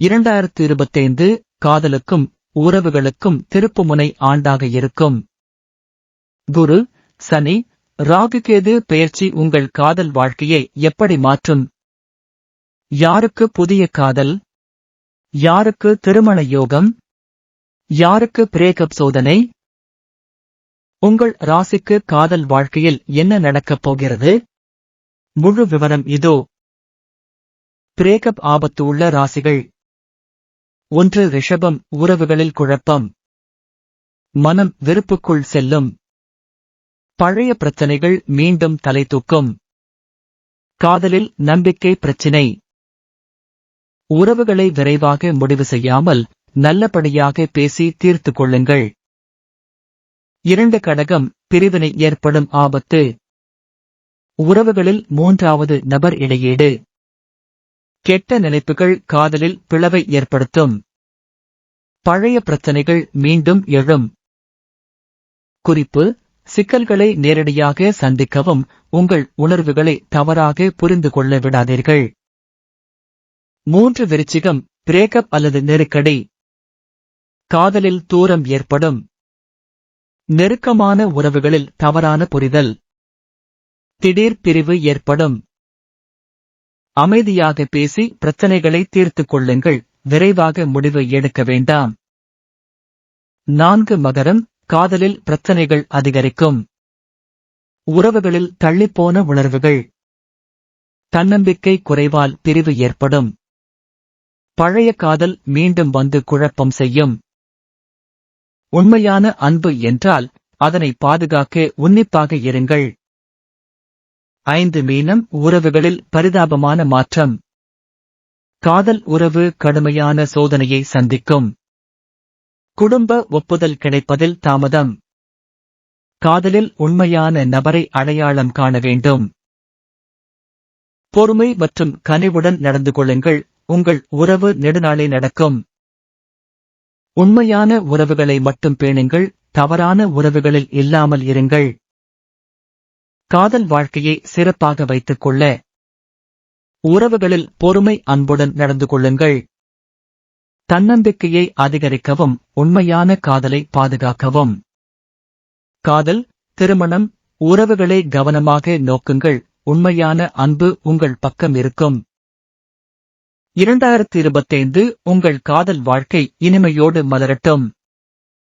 இரண்டாயிரத்து இருபத்தைந்து காதலுக்கும் உறவுகளுக்கும் திருப்புமுனை ஆண்டாக இருக்கும். குரு சனி ராகுகேது பெயர்ச்சி உங்கள் காதல் வாழ்க்கையை எப்படி மாற்றும்? யாருக்கு புதிய காதல்? யாருக்கு திருமண யோகம்? யாருக்கு பிரேக்கப் சோதனை? உங்கள் ராசிக்கு காதல் வாழ்க்கையில் என்ன நடக்கப் போகிறது? முழு விவரம் இதோ. பிரேக்கப் ஆபத்து உள்ள ராசிகள் ஒன்று ரிஷபம் உறவுகளில் குழப்பம். மனம் வெறுப்புக்குள் செல்லும். பழைய பிரச்சனைகள் மீண்டும் தலை தூக்கும். காதலில் நம்பிக்கை பிரச்சினை. உறவுகளை விரைவாக முடிவு செய்யாமல் நல்லபடியாக பேசி தீர்த்து கொள்ளுங்கள். இரண்டு கடகம் பிரிவினை ஏற்படும் ஆபத்து. உறவுகளில் மூன்றாவது நபர் இடையீடு. கெட்ட நினைப்புகள் காதலில் பிளவை ஏற்படுத்தும். பழைய பிரச்சனைகள் மீண்டும் எழும். குறிப்பு சிக்கல்களை நேரடியாக சந்திக்கவும் உங்கள் உணர்வுகளை தவறாக புரிந்து கொள்ள விடாதீர்கள். மூன்று விருச்சிகம் பிரேக்கப் அல்லது நெருக்கடி. காதலில் தூரம் ஏற்படும். நெருக்கமான உறவுகளில் தவறான புரிதல். திடீர் பிரிவு ஏற்படும். அமைதியாக பேசி பிரச்சனைகளை தீர்த்துக் கொள்ளுங்கள். விரைவாக முடிவு எடுக்க வேண்டாம். நான்கு மகரம் காதலில் பிரச்சனைகள் அதிகரிக்கும். உறவுகளில் தள்ளிப்போன உணர்வுகள். தன்னம்பிக்கை குறைவால் பிரிவு ஏற்படும். பழைய காதல் மீண்டும் வந்து குழப்பம் செய்யும். உண்மையான அன்பு என்றால் அதனை பாதுகாக்க உன்னிப்பாக இருங்கள். ஐந்து மீனம் உறவுகளில் பரிதாபமான மாற்றம். காதல் உறவு கடுமையான சோதனையை சந்திக்கும். குடும்ப ஒப்புதல் கிடைப்பதில் தாமதம். காதலில் உண்மையான நபரை அடையாளம் காண வேண்டும். பொறுமை மற்றும் கனிவுடன் நடந்து கொள்ளுங்கள். உங்கள் உறவு நெடுநாளே நடக்கும். உண்மையான உறவுகளை மட்டும் பேணுங்கள். தவறான உறவுகளில் இல்லாமல் இருங்கள். காதல் வாழ்க்கையை சிறப்பாக வைத்துக் கொள்ள உறவுகளில் பொறுமை அன்புடன் நடந்து கொள்ளுங்கள். தன்னம்பிக்கையை அதிகரிக்கவும் உண்மையான காதலை பாதுகாக்கவும். காதல் திருமணம் உறவுகளை கவனமாக நோக்குங்கள் உண்மையான அன்பு உங்கள் பக்கம் இருக்கும். இரண்டாயிரத்தி இருபத்தைந்து உங்கள் காதல் வாழ்க்கை இனிமையோடு மலரட்டும்.